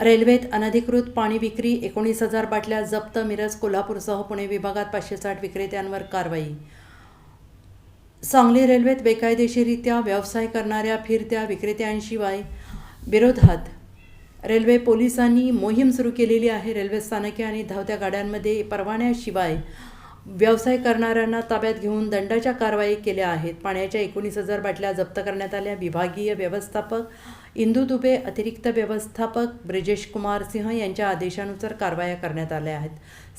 रेल्वेत अनधिकृत पाणी विक्री एकोणीस हजार बाटल्या जप्त मिरज कोल्हापूरसह पुणे विभागात पाचशे साठ विक्रेत्यांवर कारवाई. सांगली रेल्वेत बेकायदेशीरित्या व्यवसाय करणाऱ्या फिरत्या विक्रेत्यांशिवाय विरोधात रेल्वे पोलिसांनी मोहीम सुरू केलेली आहे. रेल्वे स्थानके आणि धावत्या गाड्यांमध्ये परवान्याशिवाय व्यवसाय करणाऱ्यांना ताब्यात घेऊन दंडाच्या कारवाई केल्या आहेत. पाण्याच्या एकोणीस हजार बाटल्या जप्त करण्यात आल्या. विभागीय व्यवस्थापक इंदू दुबे अतिरिक्त व्यवस्थापक ब्रिजेश कुमार सिंह यांच्या आदेशानुसार कारवाया करण्यात आल्या आहेत.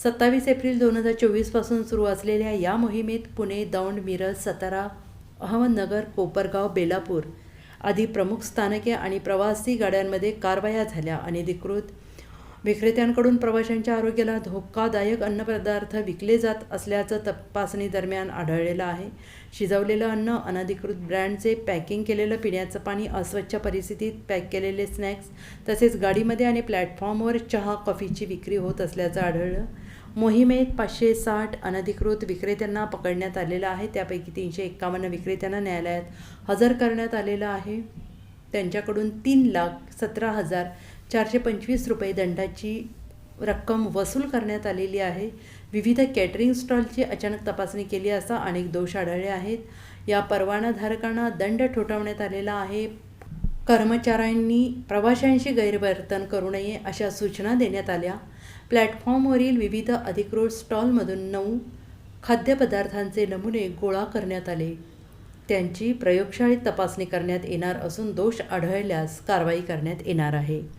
सत्तावीस एप्रिल दोन हजार चोवीसपासून सुरू असलेल्या या मोहिमेत पुणे दौंड मिरज सातारा अहमदनगर कोपरगाव बेलापूर आदी प्रमुख स्थानके आणि प्रवासी गाड्यांमध्ये कारवाया झाल्या. अनधिकृत विक्रेत्यांकडून प्रवाशांच्या आरोग्याला धोकादायक अन्नपदार्थ विकले जात असल्याचं तपासणी दरम्यान आढळलेलं आहे. शिजवलेलं अन्न अनधिकृत ब्रँडचे पॅकिंग केलेलं पिण्याचं पाणी अस्वच्छ परिस्थितीत पॅक केलेले स्नॅक्स तसेच गाडीमध्ये आणि प्लॅटफॉर्मवर चहा कॉफीची विक्री होत असल्याचं आढळलं. मोहिमेत पाचशे साठ अनधिकृत विक्रेत्यांना पकडण्यात आलेलं आहे. त्यापैकी तीनशे एक्कावन्न विक्रेत्यांना न्यायालयात हजर करण्यात आलेलं आहे. त्यांच्याकडून तीन लाख सतरा हजार चारशे पंचवीस रुपये दंडाची रक्कम वसूल करण्यात आलेली आहे. विविध कॅटरिंग स्टॉलची अचानक तपासणी केली असता अनेक दोष आढळले आहेत. या परवानाधारकांना दंड ठोठावण्यात आलेला आहे. कर्मचाऱ्यांनी प्रवाशांशी गैरवर्तन करू नये अशा सूचना देण्यात आल्या. प्लॅटफॉर्मवरील विविध अधिकृत स्टॉलमधून नऊ खाद्यपदार्थांचे नमुने गोळा करण्यात आले. त्यांची प्रयोगशाळेत तपासणी करण्यात येणार असून दोष आढळल्यास कारवाई करण्यात येणार आहे.